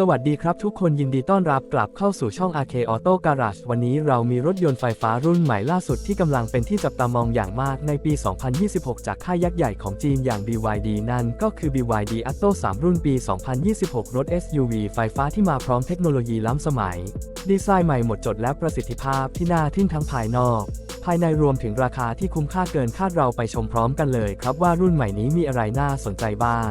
สวัสดีครับทุกคนยินดีต้อนรับกลับเข้าสู่ช่อง RK Auto Garage วันนี้เรามีรถยนต์ไฟฟ้ารุ่นใหม่ล่าสุดที่กำลังเป็นที่จับตามองอย่างมากในปี 2026 จากค่ายยักษ์ใหญ่ของจีนอย่าง BYD นั่นก็คือ BYD Atto 3 รุ่นปี 2026 รถ SUV ไฟฟ้าที่มาพร้อมเทคโนโลยีล้ำสมัย ดีไซน์ใหม่หมดจดและประสิทธิภาพที่น่าทึ่งทั้งภายนอก ภายในรวมถึงราคาที่คุ้มค่าเกินคาดเราไปชมพร้อมกันเลย ครับว่ารุ่นใหม่นี้มีอะไรน่าสนใจบ้าง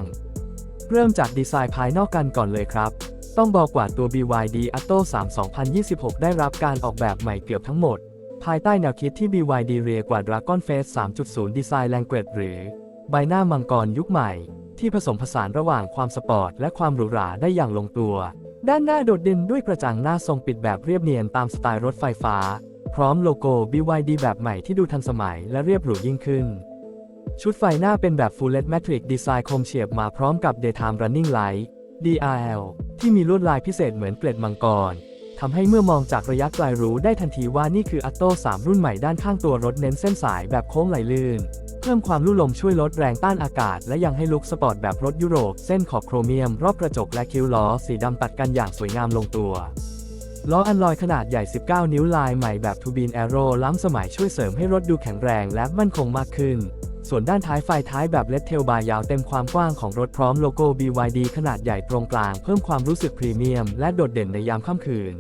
เริ่มจากดีไซน์ภายนอกกันก่อนเลยครับ ต้องบอกว่าตัว BYD Atto 3 2026 ได้รับการออกแบบใหม่เกือบทั้งหมด ภายใต้แนวคิดที่ BYD เรียกว่า Dragon Face 3.0 Design Language หรือ ใบหน้ามังกรยุคใหม่ ที่ผสมผสานระหว่างความสปอร์ตและความหรูหราได้อย่างลงตัว ด้านหน้าโดดเด่นด้วยกระจังหน้าทรงปิดแบบเรียบเนียนตามสไตล์รถไฟฟ้า พร้อมโลโก้ BYD แบบใหม่ที่ดูทันสมัยและเรียบหรูยิ่งขึ้น ชุดไฟหน้าเป็นแบบ Full LED Matrix ดีไซน์คมเฉียบมาพร้อมกับ Daytime Running Light DRL ที่มีลวดลายพิเศษเหมือนเกล็ดมังกรทำให้เมื่อมองจากระยะไกลรู้ได้ทันทีว่านี่คือ Atto 3รุ่นใหม่ด้านข้างตัวรถเน้นเส้นสายแบบโค้งไหลลื่น เพิ่มความลู่ลมช่วยลดแรงต้านอากาศ และยังให้ลุคสปอร์ตแบบรถยุโรป เส้นขอบโครเมียม รอบกระจกและคิ้วล้อ สีดำตัดกันอย่างสวยงามลงตัวล้ออันลอยขนาดใหญ่ 19 นิ้วลายใหม่แบบทูบีนแอโร่ล้ำสมัยช่วยเสริมให้รถดูแข็งแรงและมั่นคงมากขึ้น ส่วนด้านท้ายไฟท้ายแบบเลดเทลบาร์ยาวเต็มความกว้างของรถพร้อมโลโก้ BYD ขนาดใหญ่ตรงกลางเพิ่มความรู้สึกพรีเมียมและโดดเด่นในยามค่ำคืน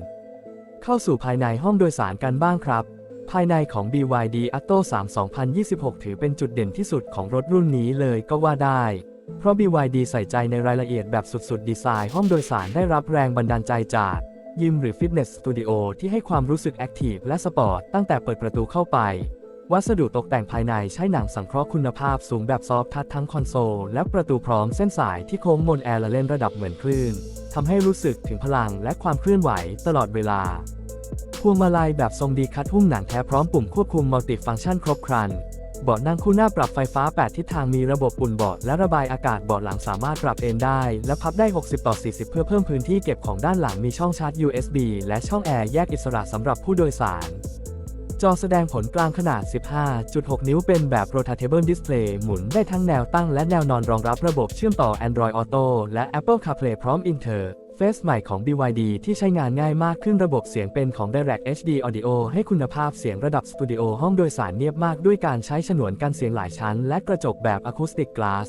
เข้าสู่ภายในห้องโดยสารกันบ้างครับ ภายในของ BYD Atto 3 2026 ถือเป็นจุดเด่นที่สุดของรถรุ่นนี้เลยก็ว่าได้ เพราะ BYD ใส่ใจในรายละเอียดแบบสุดๆ ดีไซน์ห้องโดยสารได้รับแรงบันดาลใจจากยิมหรือฟิตเนสสตูดิโอที่ให้ความรู้สึกแอคทีฟและสปอร์ตตั้งแต่เปิดประตูเข้าไป วัสดุตกแต่งภายในใช้หนังสังเคราะห์คุณภาพสูงแบบซอฟท์ทัชทั้งคอนโซล และประตูพร้อมเส้นสายที่โค้งมนแอร์ละเล่นระดับเหมือนคลื่นทำให้รู้สึกถึงพลังและความเคลื่อนไหวตลอดเวลา พวงมาลัยแบบทรงดีคัดหุ้มหนังแท้พร้อมปุ่มควบคุมมัลติฟังก์ชันครบครันเบาะนั่งคู่หน้าปรับไฟฟ้า 8 ทิศทางมีระบบปุ่นเบาะและระบายอากาศเบาะหลังสามารถปรับเอนได้ และพับได้ 60 ต่อ 40 เพื่อเพิ่มพื้นที่เก็บของด้านหลังมีช่องชาร์จ USB และช่องแอร์แยกอิสระสำหรับผู้โดยสาร จอแสดงผลกลางขนาด 15.6 นิ้วเป็นแบบ Rotatable Display หมุนได้ทั้งแนวตั้งและแนวนอนรองรับระบบเชื่อมต่อ Android Auto และ Apple CarPlay พร้อม Inter Face ใหม่ของ BYD ที่ใช้งานง่ายมากขึ้นระบบเสียงเป็นของ Direct HD Audio ให้คุณภาพเสียงระดับสตูดิโอห้องโดยสารเนียบมากด้วยการใช้ฉนวนกันเสียงหลายชั้น และกระจกแบบ Acoustic Glass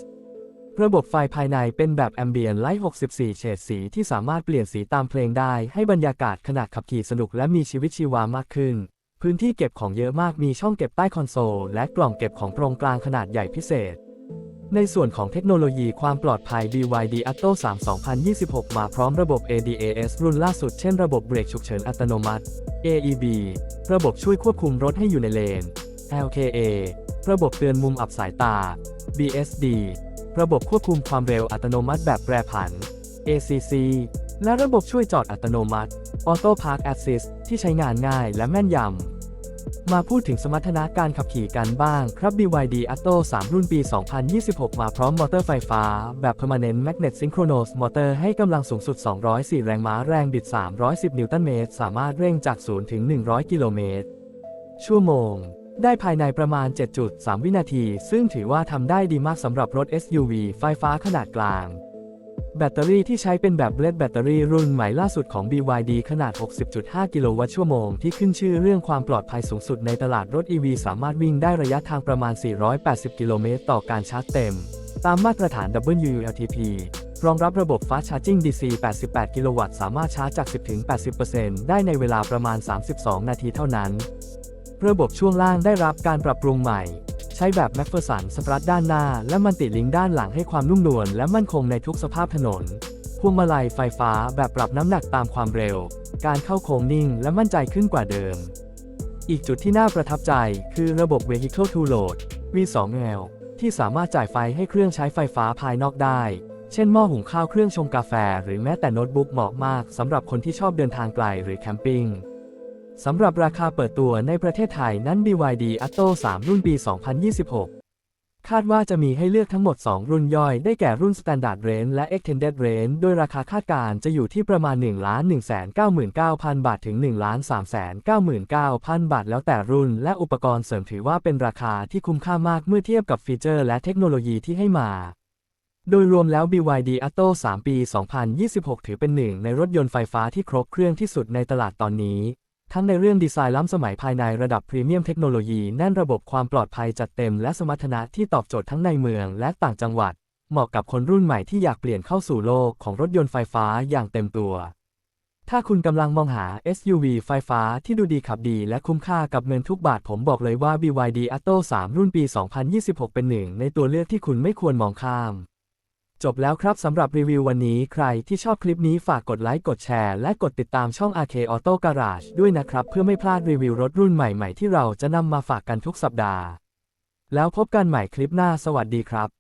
ระบบไฟภายในเป็นแบบ Ambient Light 64 เฉดสีที่สามารถเปลี่ยนสีตามเพลงได้ให้บรรยากาศขณะขับขี่สนุกและมีชีวิตชีวามากขึ้น พื้นที่เก็บของเยอะมากมีช่องเก็บใต้คอนโซลและกล่องเก็บของตรงกลางขนาดใหญ่พิเศษ ในส่วนของเทคโนโลยีความปลอดภัย BYD Atto 3 2026 มาพร้อมระบบ ADAS รุ่นล่าสุดเช่นระบบเบรกฉุกเฉินอัตโนมัติ AEB ระบบช่วยควบคุมรถให้อยู่ในเลน LKA ระบบเตือนมุมอับสายตา BSD ระบบควบคุมความเร็วอัตโนมัติแบบแปรผัน ACC และระบบช่วยจอดอัตโนมัติ Auto Park Assist ที่ใช้งานง่ายและแม่นยำ มาพูดถึงสมรรถนะการขับขี่กันบ้างครับ BYD Atto 3 รุ่นปี 2026 มาพร้อมมอเตอร์ไฟฟ้า แบบ Permanent Magnet Synchronous Motor ให้กำลังสูงสุด 204 แรงม้าแรงบิด 310 นิวตันเมตร สามารถเร่งจาก 0 ถึง 100 กิโลเมตร ชั่วโมง ได้ภายในประมาณ 7.3 วินาที ซึ่งถือว่าทำได้ดีมากสำหรับรถ SUV ไฟฟ้าขนาดกลาง แบตเตอรี่ที่ใช้เป็นแบบเลดแบตเตอรี่รุ่นใหม่ล่าสุดของ BYD ขนาด 60.5 กิโลวัตต์ชั่วโมง ที่ขึ้นชื่อเรื่องความปลอดภัยสูงสุดในตลาดรถ EV สามารถวิ่งได้ระยะทางประมาณ 480 กิโลเมตรต่อการชาร์จเต็ม ตามมาตรฐาน WLTP รองรับระบบ Fast Charging DC 88 กิโลวัตต์ สามารถชาร์จจาก 10-80%ได้ในเวลาประมาณ 32 นาทีเท่านั้น ระบบช่วงล่างได้รับการปรับปรุงใหม่ ใช้แบบ m c p h e r s o n สตรัทด้านหน้า และมันติลิงด้านหลังให้ความนุ่มนวลและมั่นคงในทุกสภาพถนน พวงมาลัยไฟฟ้าแบบปรับน้ำหนักตามความเร็ว การเข้าโค้งนิ่งและมั่นใจขึ้นกว่าเดิม อีกจุดที่น่าประทับใจคือระบบ Vehicle to Load V2L ที่สามารถจ่ายไฟให้เครื่องใช้ไฟฟ้าภายนอกได้ เช่นหม้อหุงข้าวเครื่องชงกาแฟ หรือแม้แต่โน้ตบุ๊กเหมาะมากสำหรับคนที่ชอบเดินทางไกลหรือแคมปิ้ง สำหรับราคาเปิดตัวในประเทศไทยนั้น BYD Atto 3 รุ่นปี 2026 คาดว่าจะมีให้เลือกทั้งหมด 2 รุ่นย่อย ได้แก่รุ่น Standard Range และ Extended Range โดยราคาคาดการณ์จะอยู่ที่ประมาณ 1 1 9 9 0 0 0 บาทถึง 1 3 9 9 0 0 0 บาท แล้วแต่รุ่น และอุปกรณ์เสริมถือว่าเป็นราคาที่คุ้มค่ามากเมื่อเทียบกับฟีเจอร์และเทคโนโลยีที่ให้มาโดยรวมแล้ว BYD Atto 3 ปี 2026 ถือเป็นหนึ่งในรถยนต์ไฟฟ้าที่ครบเครื่องที่สุดในตลาดตอนนี้ ทั้งในเรื่องดีไซน์ล้ำสมัยภายในระดับพรีเมียมเทคโนโลยีแน่นระบบความปลอดภัยจัดเต็มและสมรรถนะที่ตอบโจทย์ทั้งในเมืองและต่างจังหวัด เหมาะกับคนรุ่นใหม่ที่อยากเปลี่ยนเข้าสู่โลกของรถยนต์ไฟฟ้าอย่างเต็มตัว ถ้าคุณกำลังมองหา SUV ไฟฟ้าที่ดูดีขับดีและคุ้มค่ากับเงินทุกบาทผมบอกเลยว่า BYD Atto 3 รุ่นปี 2026 เป็นหนึ่งในตัวเลือกที่คุณไม่ควรมองข้าม จบแล้วครับสำหรับรีวิววันนี้ใครที่ชอบคลิปนี้ฝากกดไลค์กดแชร์และกดติดตามช่อง RK Auto Garage ด้วยนะครับ เพื่อไม่พลาดรีวิวรถรุ่นใหม่ๆ ที่เราจะนำมาฝากกันทุกสัปดาห์ แล้วพบกันใหม่คลิปหน้าสวัสดีครับ